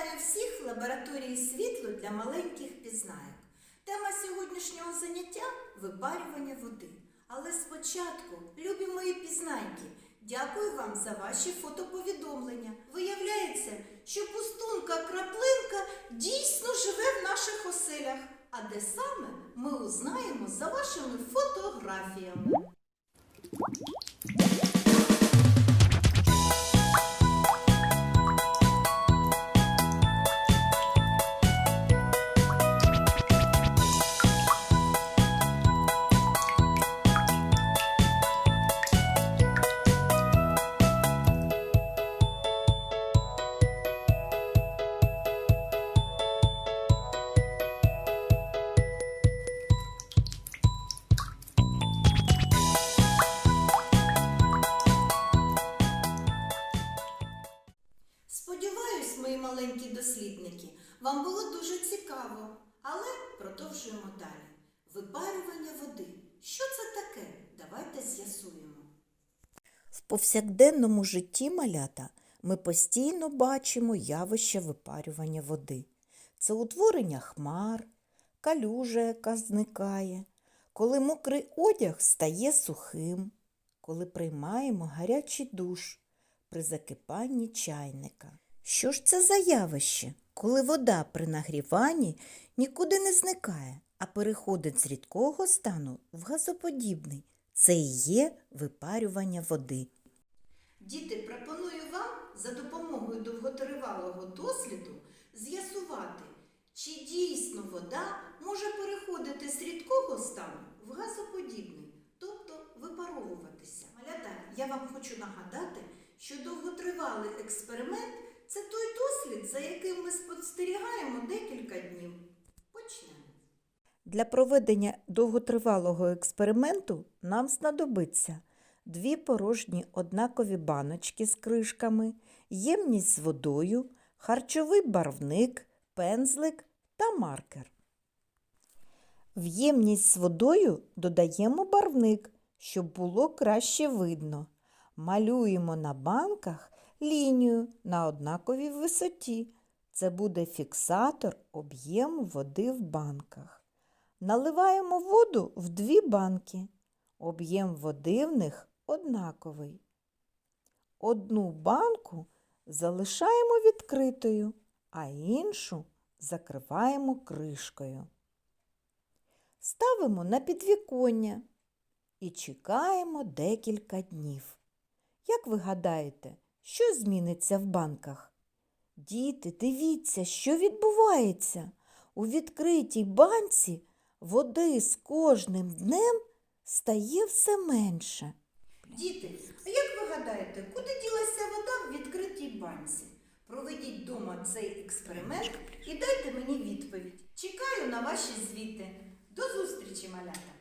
Вітаю всіх в лабораторії світло для маленьких пізнайок. Тема сьогоднішнього заняття випарювання води. Але спочатку, любі мої пізнайки, дякую вам за ваші фотоповідомлення. Виявляється, що пустунка краплинка дійсно живе в наших оселях. А де саме ми узнаємо за вашими фотографіями. Сподіваюсь, мої маленькі дослідники, вам було дуже цікаво, але продовжуємо далі. Випарювання води. Що це таке? Давайте з'ясуємо. В повсякденному житті малята ми постійно бачимо явище випарювання води. Це утворення хмар, калюжа, яка зникає, коли мокрий одяг стає сухим, коли приймаємо гарячий душ при закипанні чайника. Що ж це за явище, коли вода при нагріванні нікуди не зникає, а переходить з рідкого стану в газоподібний? Це і є випарювання води. Діти, пропоную вам за допомогою довготривалого досліду з'ясувати, чи дійсно вода може переходити з рідкого стану в газоподібний, тобто випаровуватися. Малята, я вам хочу нагадати, що довготривалий експеримент це той дослід, за яким ми спостерігаємо декілька днів. Почнемо. Для проведення довготривалого експерименту нам знадобиться дві порожні однакові баночки з кришками, ємність з водою, харчовий барвник, пензлик та маркер. В ємність з водою додаємо барвник, щоб було краще видно. Малюємо на банках лінію на однаковій висоті. Це буде фіксатор об'єму води в банках. Наливаємо воду в дві банки. Об'єм води в них однаковий. Одну банку залишаємо відкритою, а іншу закриваємо кришкою. Ставимо на підвіконня і чекаємо декілька днів. Як ви гадаєте, що зміниться в банках? Діти, дивіться, що відбувається. У відкритій банці води з кожним днем стає все менше. Діти, а як ви гадаєте, куди ділася вода в відкритій банці? Проведіть вдома цей експеримент і дайте мені відповідь. Чекаю на ваші звіти. До зустрічі, малята!